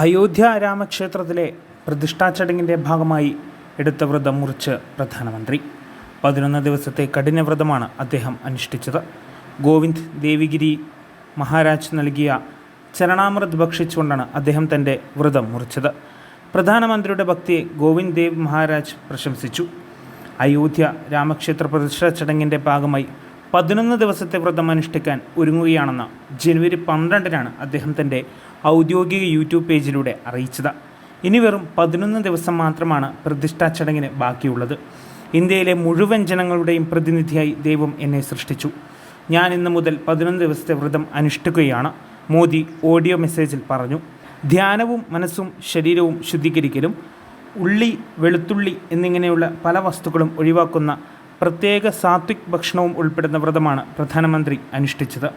അയോധ്യ രാമക്ഷേത്രത്തിലെ പ്രതിഷ്ഠാ ചടങ്ങിന്റെ ഭാഗമായി എടുത്ത വ്രതം മുറിച്ച് പ്രധാനമന്ത്രി. പതിനൊന്ന് ദിവസത്തെ കഠിന വ്രതമാണ് അദ്ദേഹം അനുഷ്ഠിച്ചത്. ഗോവിന്ദ് ദേവിഗിരി മഹാരാജ് നൽകിയ ചരണാമൃത് ഭക്ഷിച്ചുകൊണ്ടാണ് അദ്ദേഹം തന്റെ വ്രതം മുറിച്ചത്. പ്രധാനമന്ത്രിയുടെ ഭക്തിയെ ഗോവിന്ദ് ദേവ് മഹാരാജ് പ്രശംസിച്ചു. അയോധ്യ രാമക്ഷേത്ര പ്രതിഷ്ഠാ ചടങ്ങിന്റെ ഭാഗമായി പതിനൊന്ന് ദിവസത്തെ വ്രതം അനുഷ്ഠിക്കാൻ ഒരുങ്ങുകയാണെന്ന് ജനുവരി പന്ത്രണ്ടിനാണ് അദ്ദേഹം തന്റെ ഔദ്യോഗിക യൂട്യൂബ് പേജിലൂടെ അറിയിച്ചത്. ഇനി വെറും പതിനൊന്ന് ദിവസം മാത്രമാണ് പ്രതിഷ്ഠാ ചടങ്ങിന് ബാക്കിയുള്ളത്. ഇന്ത്യയിലെ മുഴുവൻ ജനങ്ങളുടെയും പ്രതിനിധിയായി ദൈവം എന്നെ സൃഷ്ടിച്ചു. ഞാൻ ഇന്ന് മുതൽ പതിനൊന്ന് ദിവസത്തെ വ്രതം അനുഷ്ഠിക്കുകയാണ് മോദി ഓഡിയോ മെസ്സേജിൽ പറഞ്ഞു. ധ്യാനവും മനസ്സും ശരീരവും ശുദ്ധീകരിക്കലും ഉള്ളി വെളുത്തുള്ളി എന്നിങ്ങനെയുള്ള പല വസ്തുക്കളും ഒഴിവാക്കുന്ന പ്രത്യേക സാത്വിക് ഭക്ഷണവും ഉൾപ്പെടുന്ന വ്രതമാണ് പ്രധാനമന്ത്രി അനുഷ്ഠിച്ചത്.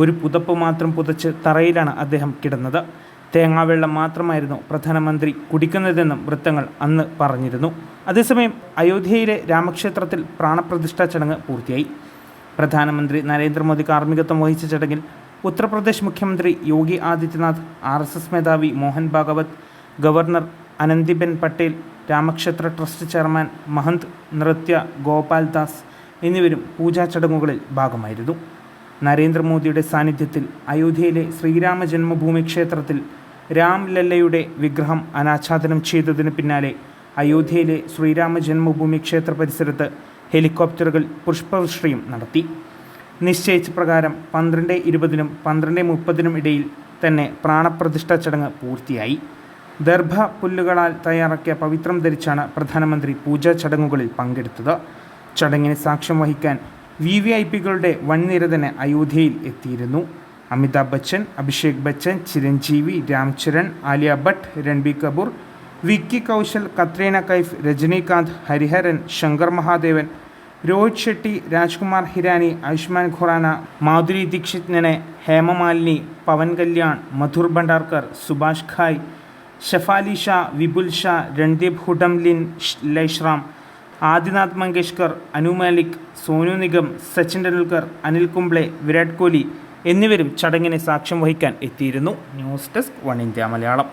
ഒരു പുതപ്പ് മാത്രം പുതച്ച് തറയിലാണ് അദ്ദേഹം കിടന്നത്. തേങ്ങാവെള്ളം മാത്രമായിരുന്നു പ്രധാനമന്ത്രി കുടിക്കുന്നതെന്നും വൃത്തങ്ങൾ അന്ന് പറഞ്ഞിരുന്നു. അതേസമയം അയോധ്യയിലെ രാമക്ഷേത്രത്തിൽ പ്രാണപ്രതിഷ്ഠാ ചടങ്ങ് പൂർത്തിയായി. പ്രധാനമന്ത്രി നരേന്ദ്രമോദി കാർമ്മികത്വം വഹിച്ച ചടങ്ങിൽ ഉത്തർപ്രദേശ് മുഖ്യമന്ത്രി യോഗി ആദിത്യനാഥ് ആർ മേധാവി മോഹൻ ഭാഗവത് ഗവർണർ അനന്തിബെൻ പട്ടേൽ രാമക്ഷേത്ര ട്രസ്റ്റ് ചെയർമാൻ മഹന്ത് നൃത്യ ഗോപാൽ ദാസ് എന്നിവരും പൂജാ ചടങ്ങുകളിൽ ഭാഗമായിരുന്നു. നരേന്ദ്രമോദിയുടെ സാന്നിധ്യത്തിൽ അയോധ്യയിലെ ശ്രീരാമ ജന്മഭൂമി ക്ഷേത്രത്തിൽ രാം ലല്ലയുടെ വിഗ്രഹം അനാച്ഛാദനം ചെയ്തതിന് പിന്നാലെ അയോധ്യയിലെ ശ്രീരാമ ജന്മഭൂമി ക്ഷേത്ര പരിസരത്ത് ഹെലികോപ്റ്ററുകൾ പുഷ്പവൃഷ്ടിയും നടത്തി. നിശ്ചയിച്ച പ്രകാരം പന്ത്രണ്ട് ഇരുപതിനും പന്ത്രണ്ട് മുപ്പതിനും ഇടയിൽ തന്നെ പ്രാണപ്രതിഷ്ഠാ ചടങ്ങ് പൂർത്തിയായി. ദർഭ പുല്ലുകളാൽ തയ്യാറാക്കിയ പവിത്രം ധരിച്ചാണ് പ്രധാനമന്ത്രി പൂജാ ചടങ്ങുകളിൽ പങ്കെടുത്തത്. ചടങ്ങിന് സാക്ഷ്യം വഹിക്കാൻ വി വി ഐ പികളുടെ വൻനിര തന്നെ അയോധ്യയിൽ എത്തിയിരുന്നു. അമിതാഭ് ബച്ചൻ അഭിഷേക് ബച്ചൻ ചിരഞ്ജീവി രാംചരൺ ആലിയ ഭട്ട് രൺബീർ കപൂർ വിക്കി കൗശൽ കത്രീന കൈഫ് രജനീകാന്ത് ഹരിഹരൻ ശങ്കർ മഹാദേവൻ രോഹിത് ഷെട്ടി രാജ്കുമാർ ഹിരാനി ആയുഷ്മാൻ ഖുറാന മാധുരി ദീക്ഷിത് ദീക്ഷിതിനെ ഹേമമാലിനി പവൻ കല്യാൺ മധുർ ഭണ്ഡാർക്കർ സുഭാഷ് ഖായ് ഷഫാലി ഷാ വിപുൽ ഷാ രൺദീപ് ഹുഡംലിൻ ലൈഷ്റാം ആദിനാഥ് മങ്കേഷ്കർ അനു മാലിക് സോനു നിഗം സച്ചിൻ ടെണ്ടുൽക്കർ അനിൽ കുംബ്ലെ വിരാട് കോഹ്ലി എന്നിവരും ചടങ്ങിന് സാക്ഷ്യം വഹിക്കാൻ എത്തിയിരുന്നു. News desk one India Malayalam.